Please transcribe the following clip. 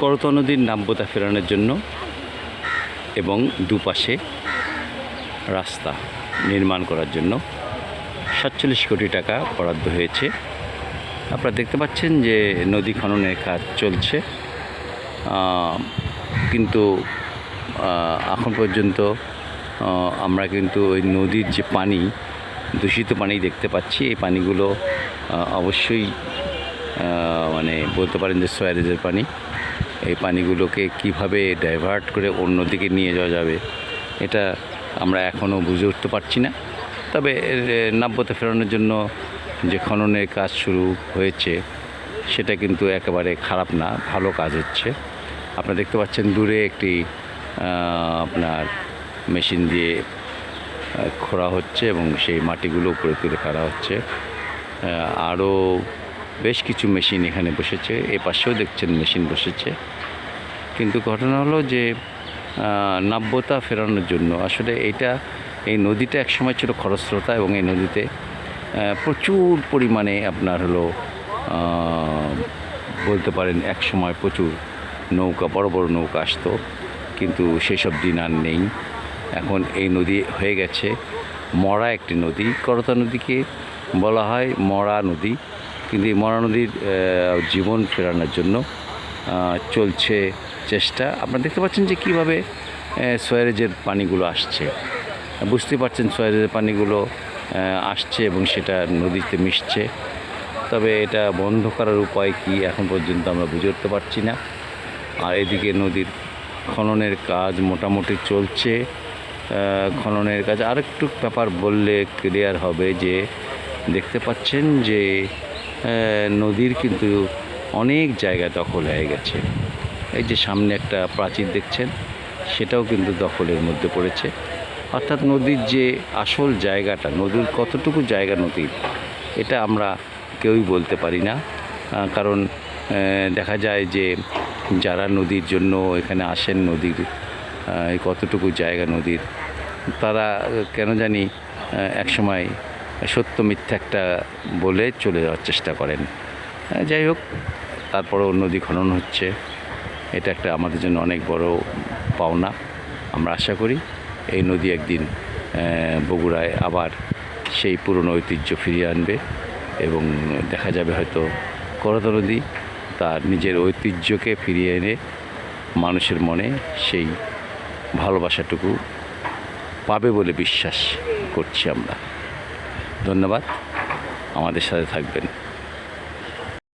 করতোয়া নদীর নাব্যতা ফেরানোর জন্য এবং দুপাশে রাস্তা নির্মাণ করার জন্য সাতচল্লিশ কোটি টাকা বরাদ্দ হয়েছে। আপনারা দেখতে পাচ্ছেন যে নদী খননের কাজ চলছে। কিন্তু এখন পর্যন্ত আমরা কিন্তু ওই নদীর যে পানি, দূষিত পানি দেখতে পাচ্ছি। এই পানিগুলো অবশ্যই মানে বলতে পারেন যে সয়ারেজের পানি। এই পানিগুলোকে কীভাবে ডাইভার্ট করে অন্যদিকে নিয়ে যাওয়া যাবে, এটা আমরা এখনও বুঝে উঠতে পারছি না। তবে নাব্যতা ফেরানোর জন্য যে খননের কাজ শুরু হয়েছে, সেটা কিন্তু একেবারে খারাপ না, ভালো কাজ হচ্ছে। আপনারা দেখতে পাচ্ছেন দূরে একটি আপনার মেশিন দিয়ে খোঁড়া হচ্ছে এবং সেই মাটিগুলো উপরে তুলে ফেলা হচ্ছে। আরও বেশ কিছু মেশিন এখানে বসেছে, এ পাশেও দেখছেন মেশিন বসেছে। কিন্তু ঘটনা হলো যে নাব্যতা ফেরানোর জন্য আসলে এটা, এই নদীটা একসময় ছিল খরস্রোতা এবং এই নদীতে প্রচুর পরিমাণে আপনার হলো বলতে পারেন এক সময় প্রচুর নৌকা, বড় বড় নৌকা আসতো। কিন্তু সেসব দিন আর নেই। এখন এই নদী হয়ে গেছে। মরা একটি নদী। করতা নদীকে বলা হয় মরা নদী। কিন্তু এই মরা নদীর জীবন ফেরানোর জন্য চলছে চেষ্টা। আপনারা দেখতে পাচ্ছেন যে কীভাবে সয়ারেজের পানিগুলো আসছে। বুঝতে পারছেন সয়ারেজের পানিগুলো আসছে এবং সেটা নদীতে মিশছে। তবে এটা বন্ধ করার উপায় কি এখন পর্যন্ত আমরা বুঝে উঠতে পারছি না। আর এদিকে নদীর খননের কাজ মোটামুটি চলছে। খননের কাজ আরেকটু ব্যাপার বললে ক্লিয়ার হবে যে, দেখতে পাচ্ছেন যে নদীর কিন্তু অনেক জায়গা দখল হয়ে গেছে। এই যে সামনে একটা প্রাচীর দেখছেন, সেটাও কিন্তু দখলের মধ্যে পড়েছে। অর্থাৎ নদীর যে আসল জায়গাটা, নদীর কতটুকু জায়গা নদীর এটা আমরা কেউই বলতে পারি না। কারণ দেখা যায় যে যারা নদীর জন্য এখানে আসেন, নদীর কতটুকু জায়গা নদীর, তারা কেন জানি একসময় সত্য মিথ্যা একটা বলে চলে যাওয়ার চেষ্টা করেন। যাই হোক, তারপরেও নদী খনন হচ্ছে। এটা একটা আমাদের জন্য অনেক বড় পাওনা। আমরা আশা করি এই নদী একদিন বগুড়ায় আবার সেই পুরনো ঐতিহ্য ফিরিয়ে আনবে এবং দেখা যাবে হয়তো করতা নদী তার নিজের ঐতিহ্যকে ফিরিয়ে এনে মানুষের মনে সেই ভালোবাসাটুকু পাবে বলে বিশ্বাস করছি আমরা। ধন্যবাদ। আমাদের সাথে থাকবেন।